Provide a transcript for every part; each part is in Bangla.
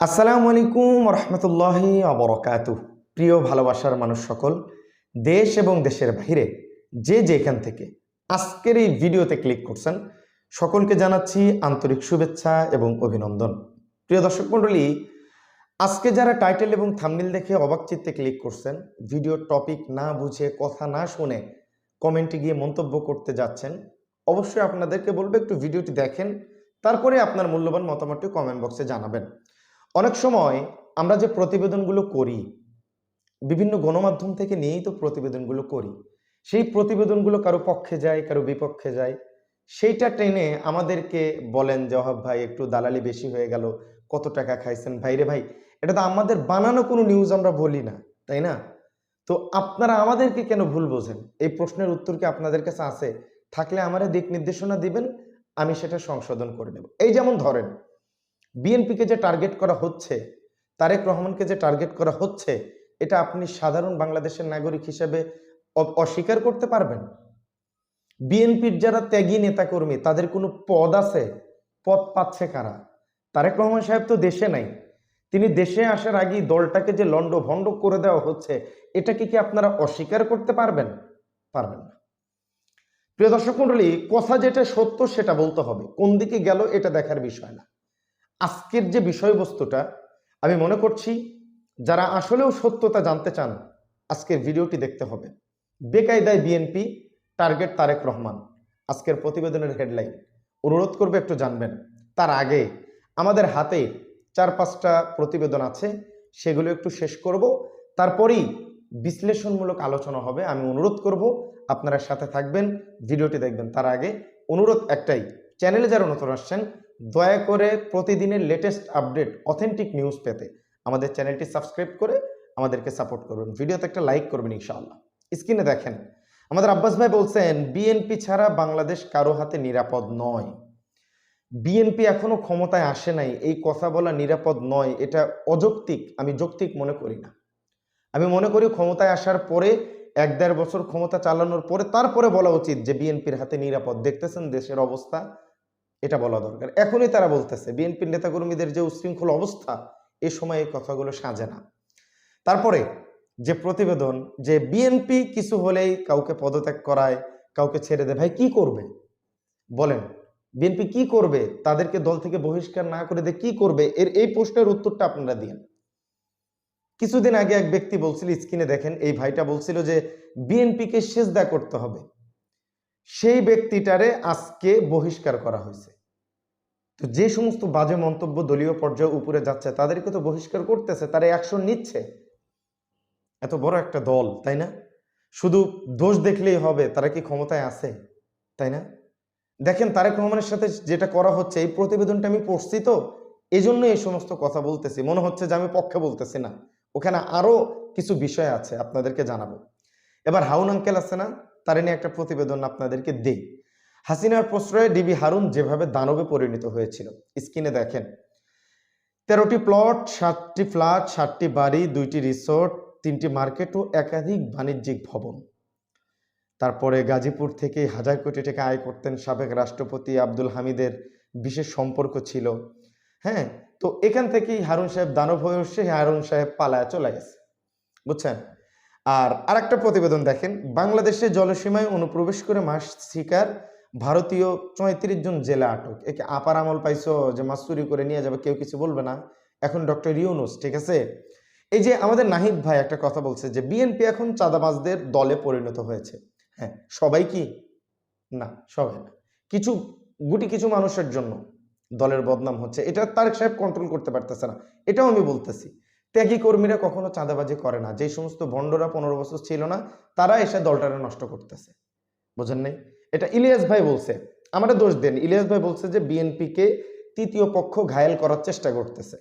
আসসালামু আলাইকুম রহমতুল্লাহি আবরকাতু প্রিয় ভালোবাসার মানুষ সকল, দেশ এবং দেশের বাইরে যে যেখান থেকে আজকের এই ভিডিওতে ক্লিক করছেন, সকলকে জানাচ্ছি আন্তরিক শুভেচ্ছা এবং অভিনন্দন। প্রিয় দর্শক মণ্ডলী, আজকে যারা টাইটেল এবং থাম্বনেল দেখে অবাক চিত্তে ক্লিক করছেন ভিডিও টপিক না বুঝে, কথা না শুনে কমেন্টে গিয়ে মন্তব্য করতে যাচ্ছেন, অবশ্যই আপনাদেরকে বলব একটু ভিডিওটি দেখেন, তারপরে আপনার মূল্যবান মতামতটি কমেন্ট বক্সে জানাবেন। অনেক সময় আমরা যে প্রতিবেদনগুলো করি, বিভিন্ন গণমাধ্যম থেকে নিয়েই তো প্রতিবেদনগুলো করি, সেই প্রতিবেদনগুলো কারও পক্ষে যায়, কারও বিপক্ষে যায়, সেইটা টেনে আমাদেরকে বলেন জহাব ভাই, একটু দালালি বেশি হয়ে গেল, কত টাকা খাইছেন? ভাইরে ভাই, এটা তো আমাদের বানানো কোনো নিউজ আমরা বলি না, তাই না? তো আপনারা আমাদেরকে কেন ভুল বোঝেন? এই প্রশ্নের উত্তর কি আপনাদের কাছে আছে? থাকলে আমারে দিক নির্দেশনা দিবেন, আমি সেটা সংশোধন করে নেব। এই যেমন ধরেন বিএনপিকে যে টার্গেট করা হচ্ছে, তারেক রহমানকে যে টার্গেট করা হচ্ছে, এটা আপনি সাধারণ বাংলাদেশের নাগরিক হিসেবে অস্বীকার করতে পারবেন। বিএনপির যারা ত্যাগী নেতাকর্মী, তাদের কোনো পদ আছে? পদ পাচ্ছে কারা? তারেক রহমান সাহেব তো দেশে নাই। তিনি দেশে আসার আগেই দলটাকে যে লন্ড ভন্ড করে দেওয়া হচ্ছে, এটাকে কি আপনারা অস্বীকার করতে পারবেন? পারবেন না। প্রিয় দর্শক মন্ডলী কথা যেটা সত্য সেটা বলতে হবে। কোন দিকে গেল এটা দেখার বিষয় না। আজকের যে বিষয়বস্তুটা, আমি মনে করছি যারা আসলেও সত্যতা জানতে চান আজকের ভিডিওটি দেখতে হবে। বেকায়দায় বিএনপি, টার্গেট তারেক রহমান। আজকের প্রতিবেদনের হেডলাইন। অনুরোধ করবে একটু জানবেন। তার আগে আমাদের হাতে চার পাঁচটা প্রতিবেদন আছে, সেগুলো একটু শেষ করব। তারপরেই বিশ্লেষণমূলক আলোচনা হবে, আমি অনুরোধ করব আপনারা সাথে থাকবেন, ভিডিওটি দেখবেন। তার আগে অনুরোধ একটাই, চ্যানেলে যারা নতুন আসছেন দয়া করে প্রতিদিনের লেটেস্ট আপডেট অথেন্টিক নিউজ পেতে আমাদের চ্যানেলটি সাবস্ক্রাইব করে আমাদেরকে সাপোর্ট করবেন। ভিডিওতে একটা লাইক করবেন ইনশাআল্লাহ। স্ক্রিনে দেখেন, আমাদের আব্বাস ভাই বলছেন বিএনপি ছাড়া বাংলাদেশ কারও হাতে নিরাপদ নয়। বিএনপি এখনও ক্ষমতায় আসে নাই, এই কথা বলা নিরাপদ নয়, এটা অযৌক্তিক, আমি যৌক্তিক মনে করি না। আমি মনে করি ক্ষমতায় আসার পরে, এক দেড় বছর ক্ষমতা চালানোর পরে, তারপরে বলা উচিত যে বিএনপির হাতে নিরাপদ। দেখতেছেন দেশের অবস্থা এটা বলা দরকার। এখনই তারা বলতেছে, বিএনপির নেতাকর্মীদের যে উশৃঙ্খল অবস্থা, এ সময় এই কথাগুলো সাজে না। তারপরে যে প্রতিবেদন, যে বিএনপি কিছু হলেই কাউকে পদত্যাগ করায়, কাউকে ছেড়ে দেয়, ভাই কি করবে? বলেন, বিএনপি কি করবে? তাদেরকে দল থেকে বহিষ্কার না করে দিয়ে কি করবে? এর এই প্রশ্নের উত্তরটা আপনারা দিন কিছুদিন আগে এক ব্যক্তি বলছিল, স্ক্রিনে দেখেন, এই ভাইটা বলছিল যে, বিএনপিকে সেজদা করতে হবে। সেই ব্যক্তিটারে আজকে বহিষ্কার করা হয়েছে। তো যে সমস্ত বাজে মন্তব্য দলীয় পর্যায়ে উপরে যাচ্ছে, তাদেরকে তো বহিষ্কার করতেছে, তারা অ্যাকশন নিচ্ছে। এত বড় একটা দল, তাই না? শুধু দোষ দেখলেই হবে, তারা কি ক্ষমতায় আছে, তাই না? দেখেন, তারেক রহমানের সাথে যেটা করা হচ্ছে, এই প্রতিবেদনটা আমি পড়ছি তো এই জন্য এই সমস্ত কথা বলতেছি। মনে হচ্ছে যে আমি পক্ষে বলতেছি না। ওখানে আরও কিছু বিষয় আছে, আপনাদেরকে জানাব। এবার হাউন আঙ্কেল আছে না? তার নিয়ে একটা প্রতিবেদন আপনাদেরকে দেই। হাসিনার প্রশ্রয়ে ডিবি হারুন যেভাবে দানবে পরিণত হয়েছিল। স্ক্রিনে দেখেন। তেরোটি প্লট, সাতটি ফ্ল্যাট, সাতটি বাড়ি, দুইটি রিসোর্ট, তিনটি মার্কেট ও একাধিক বাণিজ্যিক ভবন। তারপরে গাজীপুর থেকে হাজার কোটি টাকা আয় করতেন সাবেক রাষ্ট্রপতি আব্দুল হামিদের বিশেষ সম্পর্ক ছিল। হ্যাঁ তো এখান থেকেই হারুন সাহেব দানব হয়ে উঠছে, হারুন সাহেব পালায় চলে গেছে। বুঝছেন? আর আরেকটা প্রতিবেদন দেখেন বাংলাদেশের জলসীমায় অনুপ্রবেশ করে মাছ শিকার ভারতীয় চৌত্রিশ জন জেলা আটক। একে আপার আমল পাইছো যে মাছ চুরি করে নিয়ে যাবে, কেউ কিছু বলবে না। এখন ডক্টর ইউনুস, ঠিক আছে? এই যে আমাদের নাহিদ ভাই একটা কথা বলছে যে, বিএনপি এখন চাঁদাবাজদের দলে পরিণত হয়েছে। হ্যাঁ সবাই কি? না, সবাই না। কিছু, গুটি কিছু মানুষের জন্য দলের বদনাম হচ্ছে। এটা তারেক সাহেব কন্ট্রোল করতে পারতেছে না। এটাও আমি বলতেছি। ত্যাগী কর্মীরা কখনো চাঁদাবাজি করে না। যে সমস্ত ভণ্ডরা পনেরো বছর ছিল না, তারা এসে দলটারে নষ্ট করতেছে। বোঝেন নাই? এটা ইলিয়াস ভাই বলছে। আমরা দোষ দেন। ইলিয়াস ভাই বলছে যে, বিএনপিকে তৃতীয় পক্ষ ঘায়েল করার চেষ্টা করতেছে।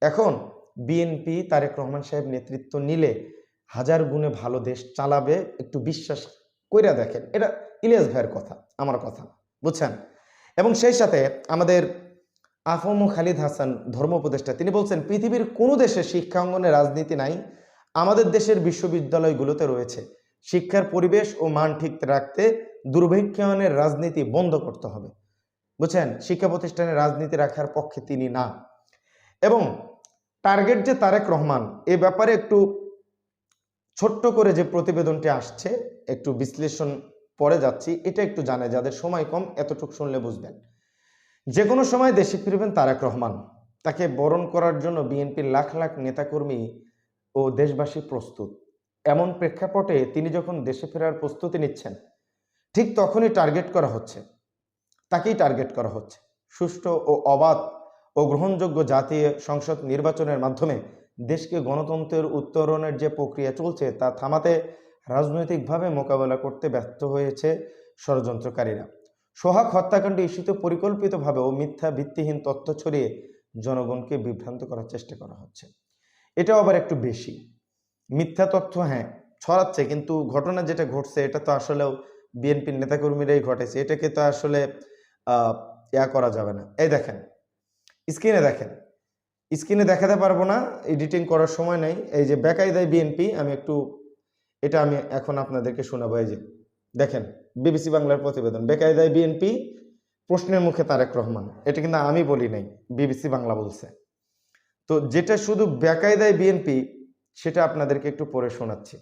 এখন বিএনপি তারেক রহমান সাহেব নেতৃত্ব নিলে হাজার গুণে ভালো দেশ চালাবে, একটু বিশ্বাস কইরা দেখেন। এটা ইলিয়াস ভাইয়ের কথা, আমার কথা। বুঝছেন? এবং সেই সাথে আমাদের আফম খালিদ হাসান, ধর্ম উপদেষ্টা, তিনি বলছেন, পৃথিবীর কোনো দেশে শিক্ষা অঙ্গনে রাজনীতি নাই, আমাদের দেশের বিশ্ববিদ্যালয়গুলোতে রয়েছে। শিক্ষার পরিবেশ ও মান ঠিক রাখতে দুর্ভিক্ষণের রাজনীতি বন্ধ করতে হবে। বুঝছেন? শিক্ষা প্রতিষ্ঠানে রাজনীতি রাখার পক্ষে তিনি না। এবং টার্গেট যে তারেক রহমান, এ ব্যাপারে একটু ছোট্ট করে যে প্রতিবেদনটি আসছে, একটু বিশ্লেষণ পরে যাচ্ছি, এটা একটু জানে যাদের সময় কম, এতটুকু শুনলে বুঝবেন। যে কোনো সময় দেশে ফিরবেন তারেক রহমান। তাকে বরণ করার জন্য বিএনপির লাখ লাখ নেতাকর্মী ও দেশবাসী প্রস্তুত। এমন প্রেক্ষাপটে তিনি যখন দেশে ফেরার প্রস্তুতি নিচ্ছেন, ঠিক তখনই টার্গেট করা হচ্ছে। তাকেই টার্গেট করা হচ্ছে। সুষ্ঠু ও অবাধ ও গ্রহণযোগ্য জাতীয় সংসদ নির্বাচনের মাধ্যমে দেশকে গণতন্ত্রের উত্তরণের যে প্রক্রিয়া চলছে তা থামাতে রাজনৈতিকভাবে মোকাবেলা করতে ব্যর্থ হয়েছে ষড়যন্ত্রকারীরা। সোহাগ হত্যাকাণ্ড ইস্যুতে পরিকল্পিতভাবে ও মিথ্যা ভিত্তিহীন তথ্য ছড়িয়ে জনগণকে বিভ্রান্ত করার চেষ্টা করা হচ্ছে। এটাও আবার একটু বেশি। মিথ্যা তথ্য হ্যাঁ ছড়াচ্ছে কিন্তু ঘটনা যেটা ঘটছে এটা তো আসলেও বিএনপির নেতাকর্মীরাই ঘটেছে এটাকে তো আসলে ইয়া করা যাবে না। এই দেখেন, স্ক্রিনে দেখেন, স্ক্রিনে দেখাতে পারব না, এডিটিং করার সময় নেই। এই যে বেকায়দায় বিএনপি, আমি একটু, এটা আমি এখন আপনাদেরকে শোনাবো। এই যে দেখেন, বিবিসি বাংলার প্রতিবেদন। বেকায়দায় বিএনপি, প্রশ্নের মুখে তারেক রহমান। এটা কিন্তু আমি বলি নাই, বিবিসি বাংলা বলছে। তো যেটা শুধু বেকায়দায় বিএনপি, সেটা আপনাদেরকে একটু পড়ে শোনাচ্ছি।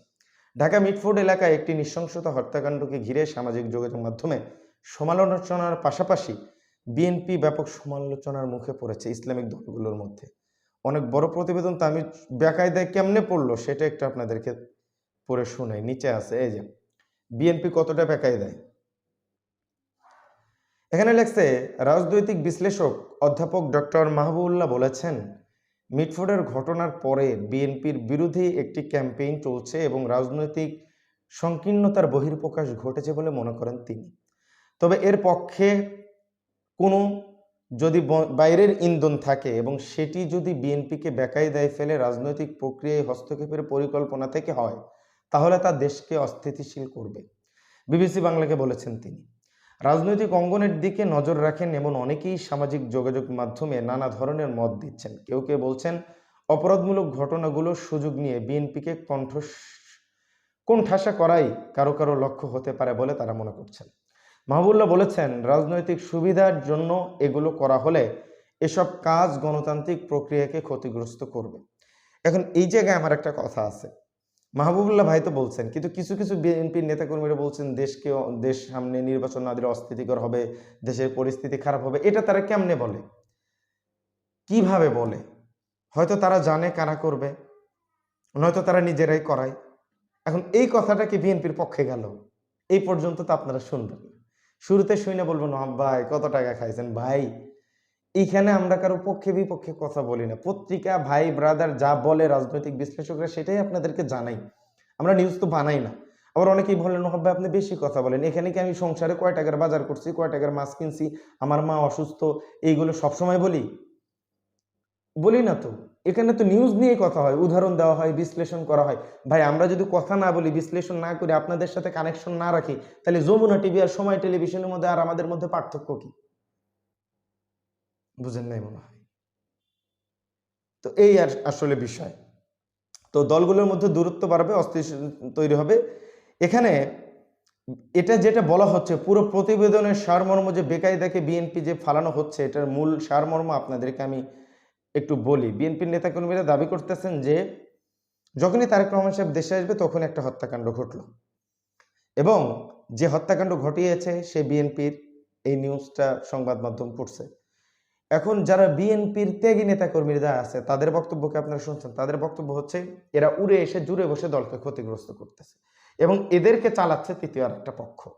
ঢাকা মিটফোর্ড এলাকায় একটি নৃশংসতা হত্যাকাণ্ডকে ঘিরে সামাজিক যোগাযোগ মাধ্যমে সমালোচনার পাশাপাশি বিএনপি ব্যাপক সমালোচনার মুখে পড়েছে ইসলামিক দলগুলোর মধ্যে। অনেক বড় প্রতিবেদন তো আমি বেকায়দায় কেমনে পড়ল, সেটা একটু আপনাদেরকে পড়ে শোনাই। নিচে আছে, এই যে। বিএনপি কতটা বেকায়দায় এখানে লেখছে, রাজনৈতিক বিশ্লেষক অধ্যাপক ডক্টর মাহবুবুল্লাহ বলেছেন, মিটফোর্ডের ঘটনার পরে বিএনপির বিরোধী একটি ক্যাম্পেইন চলছে এবং রাজনৈতিক সংকীর্ণতার বহির্প্রকাশ ঘটেছে বলে মনে করেন তিনি। তবে এর পক্ষে কোনো যদি বাইরের ইন্ধন থাকে এবং সেটি যদি বিএনপিকে বেকায়দায় ফেলে রাজনৈতিক প্রক্রিয়ায় হস্তক্ষেপের পরিকল্পনা থেকে হয় তাহলে তা দেশকে অস্থিতিশীল করবে। বিবিসি বাংলাকে বলেছেন তিনি। রাজনৈতিক অঙ্গনের দিকে নজর রাখেন এমন অনেকেই সামাজিক যোগাযোগ মাধ্যমে নানা ধরনের মত দিচ্ছেন। কেউ কেউ বলছেন, অপরাধমূলক ঘটনাগুলোর সুযোগ নিয়ে বিএনপিকে কণ্ঠ কোণঠাসা করাই কারও কারও লক্ষ্য হতে পারে বলে তারা মনে করছেন। মাহবুল্লাহ বলেছেন, রাজনৈতিক সুবিধার জন্য এগুলো করা হলে এসব কাজ গণতান্ত্রিক প্রক্রিয়াকে ক্ষতিগ্রস্ত করবে। এখন এই জায়গায় আমার একটা কথা আছে। মাহবুবুল্লাহ ভাই তো বলছেন কিন্তু কিছু কিছু বিএনপির নেতাকর্মীরা বলছেন দেশকে দেশ সামনে নির্বাচন না দিলে অস্থিতিকর হবে দেশের পরিস্থিতি খারাপ হবে এটা তারা কেমনে বলে? কীভাবে বলে? হয়তো তারা জানে কারা করবে নয়তো তারা নিজেরাই করায়। এখন এই কথাটা কি বিএনপির পক্ষে গেল? এই পর্যন্ত তো আপনারা শুনবেন শুরুতে শুনে বলবেন "আহ, ভাই কত টাকা খাইছেন? ভাই এইখানে আমরা কারও পক্ষে বিপক্ষে কথা বলি না। পত্রিকা ভাই ব্রাদার যা বলে রাজনৈতিক বিশ্লেষকরা সেটাই আপনাদেরকে জানাই। আমরা নিউজ তো বানাই না। আবার অনেকেই বলেন "ওহ, ভাই আপনি বেশি কথা বলেন। এখানে কি আমি সংসারে কয় টাকার বাজার করছি কয় টাকার মাছ কিনছি আমার মা অসুস্থ এইগুলো সবসময় বলি? বলি না তো। এখানে তো নিউজ নিয়ে কথা হয় উদাহরণ দেওয়া হয় বিশ্লেষণ করা হয়। ভাই আমরা যদি কথা না বলি বিশ্লেষণ না করে আপনাদের সাথে কানেকশন না রাখি তাহলে যমুনা টিভি আর সময় টেলিভিশনের মধ্যে আর আমাদের মধ্যে পার্থক্য কি? বুঝেন নাই মনে হয়। তো এই আসলে বিষয়। তো দলগুলোর মধ্যে দূরত্ব বাড়বে, অস্থিতিশীল তৈরি হবে। এখানে এটা যেটা বলা হচ্ছে, পুরো প্রতিবেদনের সারমর্ম যে বেকায়দাকে বিএনপি যে ফালানো হচ্ছে, এটার মূল সারমর্ম আপনাদেরকে আমি একটু বলি। বিএনপির নেতাকর্মীরা দাবি করতেছেন যে, যখনই তারেক রহমান সাহেব দেশে আসবে তখন একটা হত্যাকাণ্ড ঘটলো। এবং যে হত্যাকাণ্ড ঘটিয়েছে, সে বিএনপির এই নিউজটা সংবাদ মাধ্যম পড়ছে। এখন যারা বিএনপির ত্যাগী নেতাকর্মীরা আছে, তাদের বক্তব্যকে আপনারা শুনছেন। তাদের বক্তব্য হচ্ছে, এরা উড়ে এসে, জুড়ে বসে দলকে ক্ষতিগ্রস্ত করতেছে। এবং এদেরকে চালাচ্ছে তৃতীয় আর একটা পক্ষ।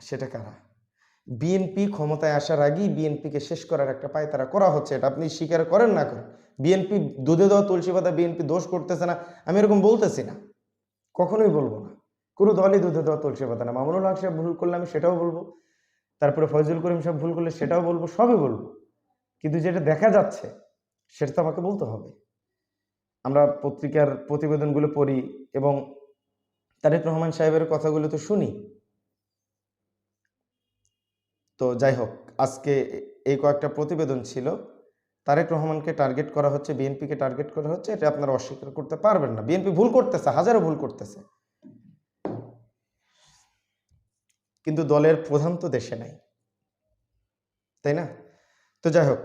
সেটা কারা? বিএনপি ক্ষমতায় আসার আগেই বিএনপিকে শেষ করার একটা পায় তারা করা হচ্ছে। এটা আপনি স্বীকার করেন না করেন? বিএনপি দুধে দেওয়া তুলসী পাতা, বিএনপি দোষ করতেছে না? আমি এরকম বলতেছি না। কখনোই বলব না। কোনো দলই দুধে দেওয়া তুলসী পাতা না। মামুনুল হক সাহেব ভুল করলে আমি সেটাও বলব। তারপরে ফয়জুল করিম সাহেব ভুল করলে সেটাও বলব, সবই বলব। কিন্তু যেটা দেখা যাচ্ছে, সেটা তো আমাকে বলতে হবে। আমরা পত্রিকার প্রতিবেদনগুলো পড়ি এবং তারেক রহমান সাহেবের কথাগুলো তো শুনি। তো যাই হোক, আজকে এই কয়েকটা প্রতিবেদন ছিল। তারেক রহমানকে টার্গেট করা হচ্ছে বিএনপিকে টার্গেট করা হচ্ছে, এটা আপনারা অস্বীকার করতে পারবেন না। বিএনপি ভুল করতেছে, হাজারো ভুল করতেছে। কিন্তু দলের প্রধান তো দেশে নাই। তাই না? তো যাই হোক,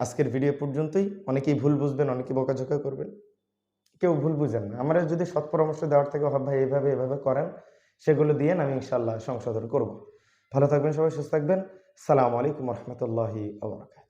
আজকের ভিডিও পর্যন্তই। অনেকেই ভুল বুঝবেন, অনেকেই বকাঝকা করবেন। কেউ ভুল বুঝেন না। আমার যদি সৎ পরামর্শ দেওয়ার থেকে হব ভাই এইভাবে এভাবে করেন, সেগুলো দিয়ে আমি ইনশাল্লাহ সংশোধন করব। ভালো থাকবেন সবাই, সুস্থ থাকবেন। সালামু আলাইকুম রহমতুল্লাহি আবরকাত